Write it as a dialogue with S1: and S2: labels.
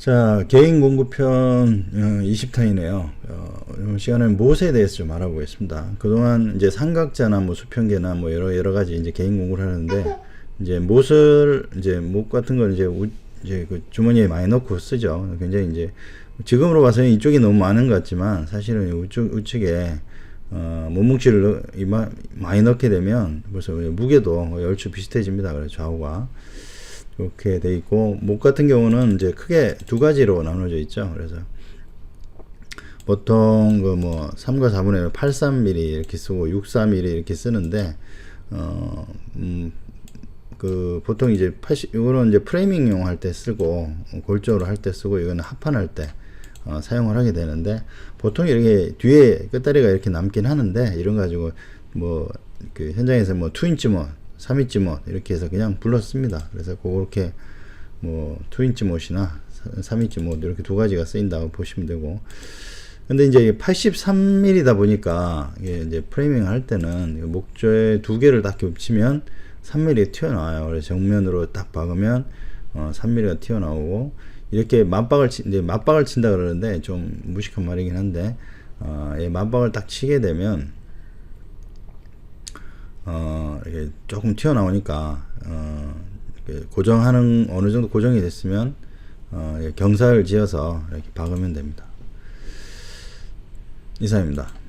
S1: 자, 개인 공구편 어, 20탄이네요. 어, 이번 시간에는 못에 대해서 좀 알아보겠습니다. 그동안 이제 삼각자나 뭐 수평계나 뭐 여러 여러 가지 이제 개인 공구를 하는데 이제 못을 이제 못 같은 걸 이제 우, 이제 그 주머니에 많이 넣고 쓰죠. 굉장히 이제 지금으로 봐서는 이쪽이 너무 많은 것 같지만 사실은 우측 우측에 어, 몸뭉치를 넣- 많이 넣게 되면 벌써 무게도 얼추 비슷해집니다. 그래서 좌우가. 이렇게 돼 있고 목 같은 경우는 이제 크게 두 가지로 나눠져 있죠. 그래서 보통 그 뭐 3과 4분의 83mm 이렇게 쓰고 64mm 이렇게 쓰는데 어 음 그 보통 이제 80 이거는 이제 프레이밍용 할 때 쓰고 골조로 할 때 쓰고 이거는 합판할 때 어, 사용을 하게 되는데 보통 이렇게 뒤에 끝다리가 이렇게 남긴 하는데 이런 거 가지고 뭐 그 현장에서 뭐 2인치 뭐 3인치 못 이렇게 해서 그냥 불렀습니다. 그래서 그렇게 뭐 2인치 못이나 3인치 못 이렇게 두 가지가 쓰인다고 보시면 되고 근데 이제 83mm다 보니까 이제 프레이밍 할 때는 목조에 두 개를 딱 겹치면 3mm 튀어나와요. 그래서 정면으로 딱 박으면 어 3mm가 튀어나오고 이렇게 맞박을 치, 이제 맞박을 친다 그러는데 좀 무식한 말이긴 한데 어, 이 맞박을 딱 치게 되면 어, 이게 조금 튀어나오니까, 어, 고정하는, 어느 정도 고정이 됐으면, 어, 경사를 지어서 이렇게 박으면 됩니다. 이상입니다.